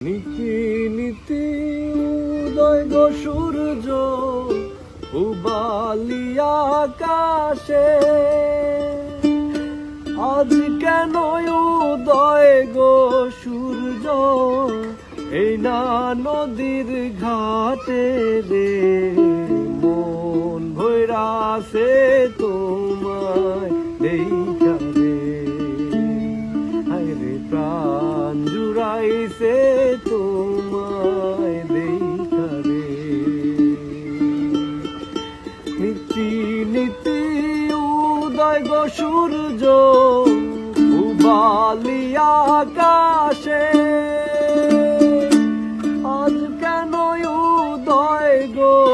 নীতি নীতি, উদয় সূর্য উবালিয়া আকাশে। আজ কেন উদয় গো সূর্য, এই না নদীর ঘাটে রে? মন ভৈরাসে তোমায় দেখা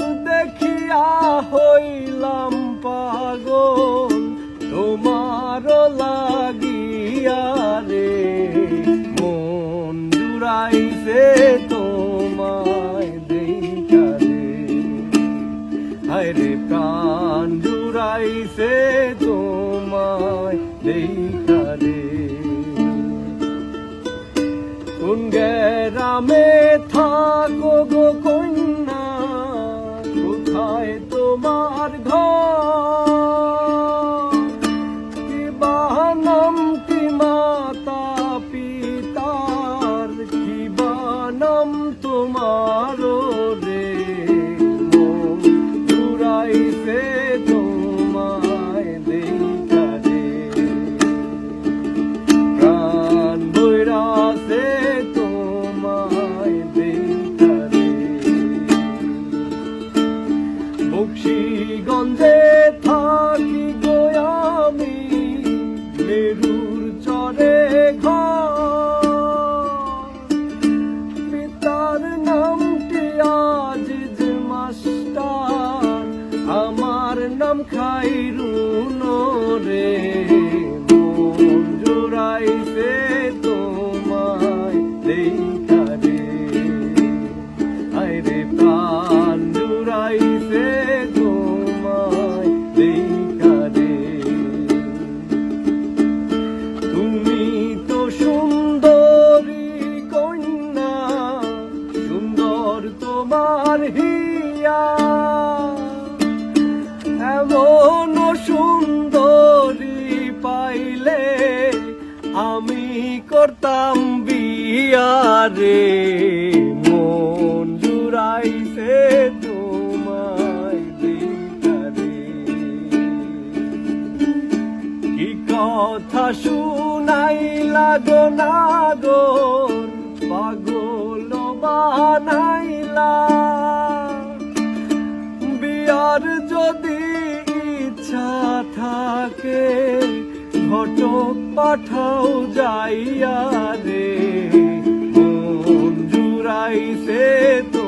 দেখিয়া হইলাম পাগল, তোমার লাগিয়া রে। মন জুড়াইছে তোমায় দেখা রে। হায়রে প্রাণ জুড়াইছে তোমায় দেখা রে। কোন গ্রামে থাকো গো কন্যা কোথায় তোমার ঘর। কি কি মাতা পিতার কি বানম তোমার kairu করতাম বিয়া রে মন জুড়াইছে তোমায় কি কথা শুনাইলা গো না গো পাগল বানাইলা। বিয়ার যদি ইচ্ছা থাকে ঘট পাঠাও যাইয়া রে। মন জুড়াইছে তো